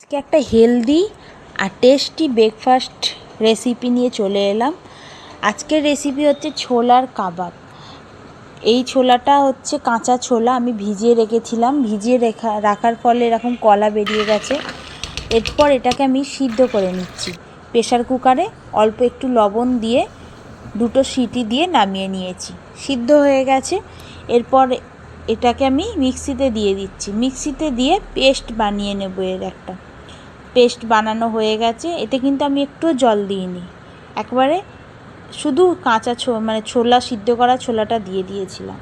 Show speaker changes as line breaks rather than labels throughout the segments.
আজকে একটা হেলদি আর টেস্টি ব্রেকফাস্ট রেসিপি নিয়ে চলে এলাম। আজকের রেসিপি হচ্ছে ছোলার কাবাব। এই ছোলাটা হচ্ছে কাঁচা ছোলা, আমি ভিজিয়ে রেখেছিলাম। ভিজিয়ে রেখা, রাখার ফলে এরকম কলা বেরিয়ে গেছে। এরপর এটাকে আমি সিদ্ধ করে নিচ্ছি প্রেশার কুকারে অল্প একটু লবণ দিয়ে দুটো সিটি দিয়ে নামিয়ে নিয়েছি। সিদ্ধ হয়ে গেছে। এরপর এটাকে আমি মিক্সিতে দিয়ে দিচ্ছি। মিক্সিতে দিয়ে পেস্ট বানিয়ে নেব এর একটা। পেস্ট বানানো হয়ে গেছে। এতে কিন্তু আমি একটু জল দিইনি একবারে শুধু কাঁচা ছো মানে ছোলা সিদ্ধ করা ছোলাটা দিয়ে দিয়েছিলাম।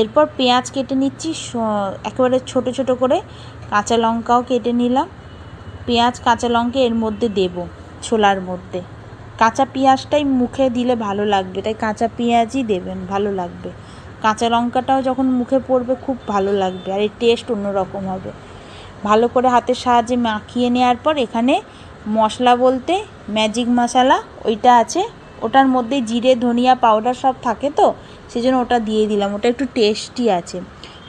এরপর পেঁয়াজ কেটে নিচ্ছি একেবারে ছোট ছোট করে কাঁচা লঙ্কাও কেটে নিলাম। পেঁয়াজ, কাঁচা লঙ্কা এর মধ্যে দেব ছোলার মধ্যে। কাঁচা পেঁয়াজটাই মুখে দিলে ভালো লাগবে, তাই কাঁচা পেঁয়াজই দেবেন, ভালো লাগবে। কাঁচা লঙ্কাটাও যখন মুখে পড়বে খুব ভালো লাগবে, আর এর টেস্ট অন্যরকম হবে। ভালো করে হাতের সাহায্যে মাখিয়ে নেওয়ার পর এখানে মশলা বলতে ম্যাজিক মশলা ওইটা আছে। ওটার মধ্যে জিরে, ধনিয়া পাউডার সব থাকে তো সেই জন্য ওটা দিয়ে দিলাম। ওটা একটু টেস্টি আছে।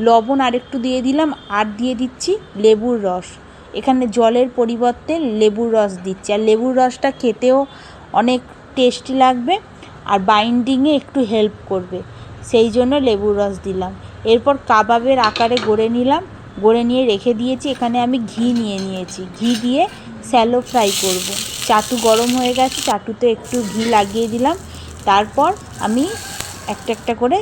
লবণ আর একটু দিয়ে দিলাম, আর দিয়ে দিচ্ছি লেবুর রস। এখানে জলের পরিবর্তে লেবুর রস দিচ্ছি। আর লেবুর রসটা খেতেও অনেক টেস্টি লাগবে, আর বাইন্ডিংয়ে একটু হেল্প করবে। সেই জন্য লেবুর রস দিলাম। এরপর কাবাবের আকারে গড়ে নিলাম। গড়ে নিয়ে রেখে দিয়েছি, এখানে আমি ঘি নিয়ে নিয়েছি। ঘি দিয়ে স্যালো ফ্রাই করব। চাটু গরম হয়ে গেছে, চাটুতে একটু ঘি লাগিয়ে দিলাম। তারপর আমি একটা একটা করে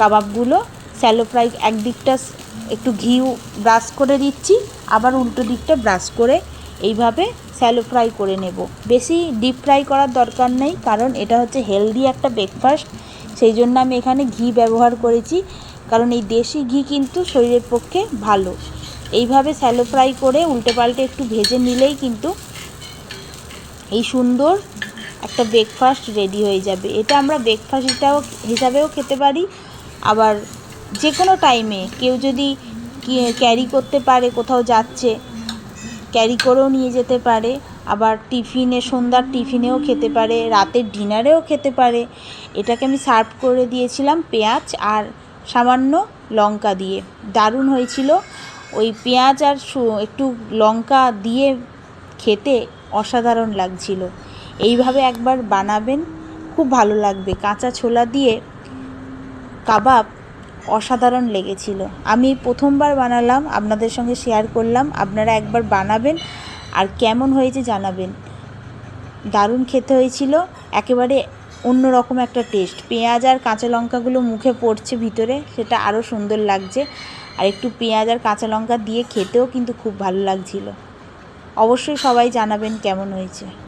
কাবাবগুলো স্যালো ফ্রাই একদিকটা একটু ঘি ব্রাশ করে দিচ্ছি আবার উল্টো দিকটা ব্রাশ করে এইভাবে স্যালো ফ্রাই করে নেব। বেশি ডিপ ফ্রাই করার দরকার নেই, কারণ এটা হচ্ছে হেলদি একটা ব্রেকফাস্ট। সেই জন্য আমি এখানে ঘি ব্যবহার করেছি, কারণ এই দেশি ঘি কিন্তু শরীরের পক্ষে ভালো। এইভাবে স্যালো ফ্রাই করে উল্টে পাল্টে একটু ভেজে নিলেই কিন্তু এই সুন্দর একটা ব্রেকফাস্ট রেডি হয়ে যাবে। এটা আমরা ব্রেকফাস্ট হিসাবেও হিসাবেও খেতে পারি, আবার যে কোনো টাইমে কেউ যদি ক্যারি করতে পারে, কোথাও যাচ্ছে ক্যারি করেও নিয়ে যেতে পারে। আবার টিফিনে, সন্ধ্যার টিফিনেও খেতে পারে, রাতের ডিনারেও খেতে পারে। এটাকে আমি সার্ভ করে দিয়েছিলাম পেঁয়াজ আর সামান্য লঙ্কা দিয়ে। দারুণ হয়েছিল। ওই পেঁয়াজ আর একটু লঙ্কা দিয়ে খেতে অসাধারণ লাগছিল। এইভাবে একবার বানাবেন, খুব ভালো লাগবে। কাঁচা ছোলা দিয়ে কাবাব অসাধারণ লেগেছিল। আমি প্রথমবার বানালাম, আপনাদের সঙ্গে শেয়ার করলাম। আপনারা একবার বানাবেন আর কেমন হয়েছে জানাবেন। দারুণ খেতে হয়েছিল, একেবারে অন্যরকম একটা টেস্ট পেঁয়াজ আর কাঁচা লঙ্কাগুলো মুখে পড়ছে ভিতরে, সেটা আরও সুন্দর লাগছে। আর একটু পেঁয়াজ আর কাঁচা লঙ্কা দিয়ে খেতেও কিন্তু খুব ভালো লাগছিল। অবশ্যই সবাই জানাবেন কেমন হয়েছে।